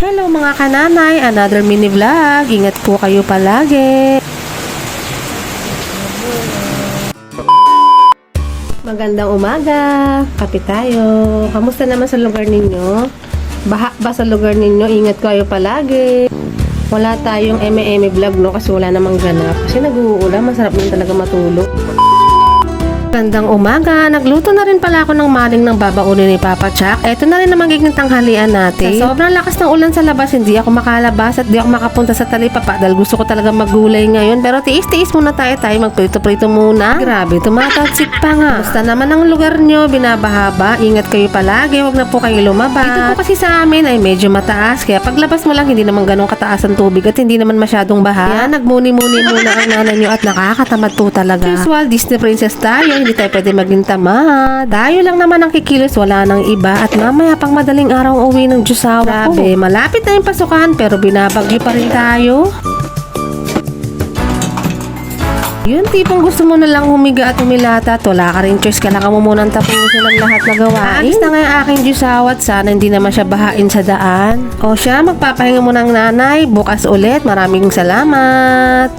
Hello mga kananay, another mini vlog. Ingat po kayo palagi. Magandang umaga. Kape tayo. Kamusta naman sa lugar ninyo? Baha ba sa lugar ninyo? Ingat kayo palagi. Wala tayong eme-eme vlog no kasi wala namang ganap. Kasi nag-uulan, masarap din talaga matulog. Gandang umaga. Nagluto na rin pala ako ng maling ng babaunin ni Papa Chuck. Eto na rin ang magiging tanghalian natin. Sa sobrang lakas ng ulan sa labas, hindi ako makalabas at di ako makapunta sa talipapa dahil gusto ko talaga maggulay ngayon. Pero tiis-tiis muna tayo tayo magprito-prito muna. Grabe, tumatatsik pa nga. Basta naman ang lugar nyo, binabahaba. Ingat kayo palagi, wag na po kayo lumabas. Dito po kasi sa amin ay medyo mataas. Kaya paglabas mo lang, hindi naman ganun kataas ang tubig at hindi naman masyadong baha. Yan, nagmuni-muni muna ang nanay nyo at nakakatamad po talaga. Usual, Disney princess tayo. Hindi tayo pwede maging tamad. Dayo lang naman ang kikilos, wala nang iba. At mamaya pang madaling araw uwi ng Diyosawa. Grabe, malapit na yung pasukan pero binabagyo pa rin tayo. Yun, tipong gusto mo na lang humiga at humilata at wala ka rin choice. Kailangan mo munang tapusin ang lahat na gawain. Aalis na nga yung aking Diyosawa at sana hindi naman siya bahain sa daan. O siya, magpapahinga mo ng nanay. Bukas ulit. Maraming salamat.